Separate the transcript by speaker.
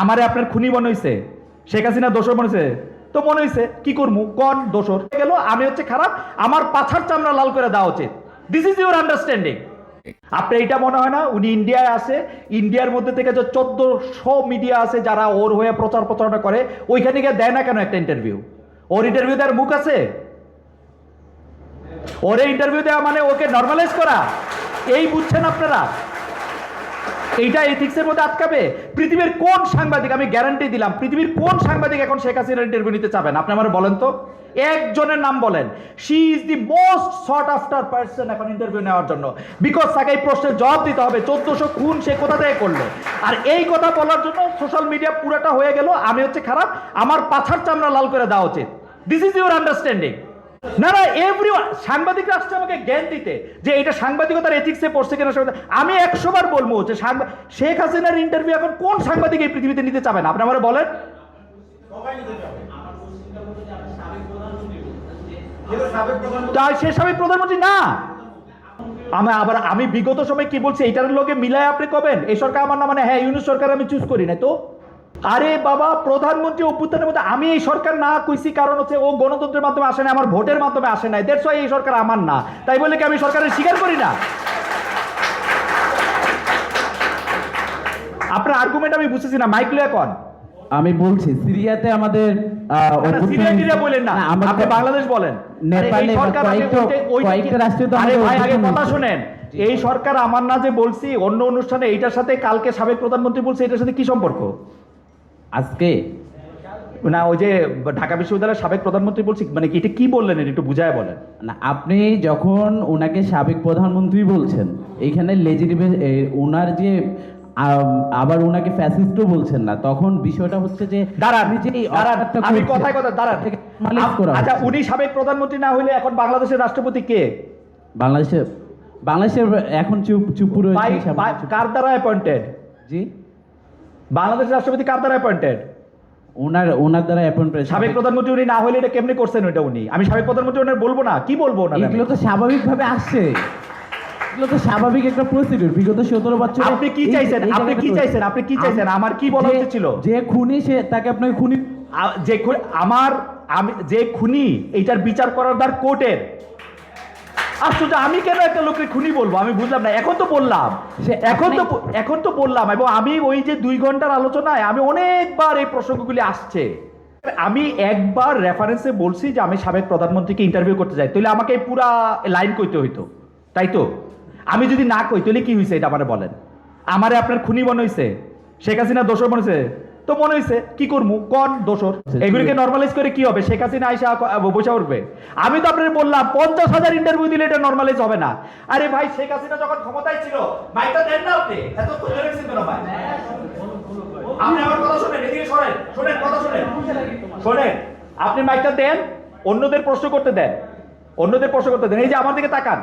Speaker 1: আমারে আপনার খুনি মনে শেখ হাসিনা দোষর মনে তো মনে হইছে, কি করব কন দোষর? গেল, আমি হচ্ছে খারাপ, আমার পাছার চামড়া লাল করে দেওয়া উচিত। দিস ইজ ইউর আন্ডারস্ট্যান্ডিং আপনার এটা মনে হয় না, উনি ইন্ডিয়ায় আসে ইন্ডিয়ার মধ্যে থেকে যে চোদ্দশো মিডিয়া আছে যারা ওর হয়ে প্রচার প্রচারণা করে, ওইখানে গিয়ে দেয় না কেন একটা ইন্টারভিউ ওর ইন্টারভিউ দেওয়ার মুখ আছে? ওরে ইন্টারভিউ দেওয়া মানে ওকে নর্মালাইজ করা। এই বুঝছেন আপনারা? এইটা এথিক্সের মধ্যে আটকাবে? পৃথিবীর কোন সাংবাদিক, আমি গ্যারান্টি দিলাম, পৃথিবীর কোন সাংবাদিক এখন শেখ হাসিনার ইন্টারভিউ নিতে চাবেন আপনি আমার বলেন তো। একজনের নাম বলেন। She is the most short after person এখন ইন্টারভিউ নেওয়ার জন্য। বিকজ তাকে এই প্রশ্নের জবাব দিতে হবে, চোদ্দশো খুন সে কোথা থেকে করল? আর এই কথা বলার জন্য সোশ্যাল মিডিয়া পুরোটা হয়ে গেল, আমি হচ্ছে খারাপ, আমার পাছার চামড়া লাল করে দেওয়া উচিত। দিস ইজ ইউর আন্ডারস্ট্যান্ডিং না না এভরি সাংবাদিকরা আসছে আমাকে জ্ঞান দিতে যে এটা সাংবাদিকতার এথিক্সে পড়ছে কিনা আমি একশো বার বলব যে শেখ হাসিনার ইন্টারভিউ এখন কোন সাংবাদিক এই পৃথিবীতে নিতে চাবেন আপনি আমার বলেন। তাই সে সাবেক প্রধানমন্ত্রী না। আমি আবার, আমি বিগত সময় কি বলছি, এটার লোকে মিলায় আপনি কবেন? এই সরকার আমার না মানে হ্যাঁ ইউনুস সরকার আমি চুজ করি না তো? আরে বাবা প্রধানমন্ত্রী অভ্যুত্থানের মধ্যে আমি এই সরকার না কইছি কারণ হচ্ছে ও গণতন্ত্রের মাধ্যমে আসে না আমার ভোটের মাধ্যমে আসে নাই। দেড়শো এই সরকার আমার না। তাই বলে কি আমি সরকারের স্বীকার করি না? আপনার আর্গুমেন্ট আমি বুঝতেছি না মাইক লিয়া কন।
Speaker 2: আমি বলছি সিরিয়াতে আমাদের
Speaker 1: বলেন না। আপনি বাংলাদেশ বলেন।
Speaker 2: নেপালে কয়েকটা- তো
Speaker 1: আগে কথা শুনেন। এই সরকার আমার না যে বলছি অন্য অনুষ্ঠানে এইটার সাথে কালকে সাবেক প্রধানমন্ত্রী বলছে এটার সাথে কি সম্পর্ক?
Speaker 2: আজকে?
Speaker 1: না ওই যে ঢাকা বিশ্ববিদ্যালয়ের সাবেক প্রধানমন্ত্রী বলছি মানে কি এটা কি বললেন এটা একটু বুঝায় বলেন।
Speaker 2: না আপনি যখন ওনাকে সাবেক প্রধানমন্ত্রী বলছেন এইখানে লেজিটিভে ওনার যে আবার ওনাকে ফ্যাসিস্টও বলছেন না তখন বিষয়টা হচ্ছে যে
Speaker 1: দাঁড়ান
Speaker 2: যে
Speaker 1: আমি কথায় কথা দাঁড়ান। আচ্ছা উনি সাবেক প্রধানমন্ত্রী না হইলে এখন বাংলাদেশের রাষ্ট্রপতি কে?
Speaker 2: বাংলাদেশে বাংলাদেশের এখন চুপ চুপ
Speaker 1: বাই- কার দ্বারা অ্যাপয়েন্টেড
Speaker 2: জি?
Speaker 1: বাংলাদেশের রাষ্ট্রপতি কার দ্বারা অ্যাপয়েন্টেড
Speaker 2: ওনার ওনার দ্বারা অ্যাপয়েন্ট
Speaker 1: সাবেক প্রধানমন্ত্রী উনি না হলে এটা কেমনে করছেন ওইটা উনি? আমি সাবেক প্রধানমন্ত্রী ওনার বলব না কি বলব না
Speaker 2: এগুলো তো স্বাভাবিকভাবে আসছে। এগুলো তো স্বাভাবিক একটা প্রসিডিউর বিগত সতেরো বছর
Speaker 1: আপনি কি চাইছেন? আপনি কি চাইছেন? আপনি কি চাইছেন? আমার কি বলা উচিত ছিল?
Speaker 2: যে খুনি সে তাকে আপনাকে খুনি
Speaker 1: যে আমার আমি যে খুনি এইটার বিচার করার দ্বার কোর্টের। আশ্চর্য আমি কেন একটা লোকের খুনি বলব? আমি বুঝলাম না। এখন তো বললাম।
Speaker 2: সে-
Speaker 1: এখন তো এখন তো বললাম এবং আমি ওই যে দুই ঘণ্টার আলোচনায় আমি অনেকবার এই প্রসঙ্গগুলি আসছে। আমি একবার রেফারেন্সে বলছি যে আমি সাবেক প্রধানমন্ত্রীকে ইন্টারভিউ করতে যাই। তাহলে আমাকে পুরা লাইন কইতে হইতো। তাই তো? আমি যদি না কই তাহলে কি হয়েছে এটা আমারে বলেন। আমারে আপনার খুনি মনে হয়েছে শেখ হাসিনা দোষর মনে হয়েছে তো মনে হয়েছে কি করব কন দোষর? এগুলিকে নর্মালাইজ করে কি হবে? শেখ হাসিনা আইসা বসে উঠবে। আমি তো আপনার বললাম পঞ্চাশ হাজার ইন্টারভিউ দিলে এটা নর্মালাইজ হবে না। আরে ভাই শেখ হাসিনা যখন ক্ষমতায় ছিল মাইকটা দেন না আপনি। এত আপনি আমার কথা শোনেন এদিকে শোনেন শোনেন কথা শোনেন। শোনেন আপনি মাইকটা দেন অন্যদের প্রশ্ন করতে দেন। অন্যদের প্রশ্ন করতে দেন। এই যে আমার দিকে তাকান।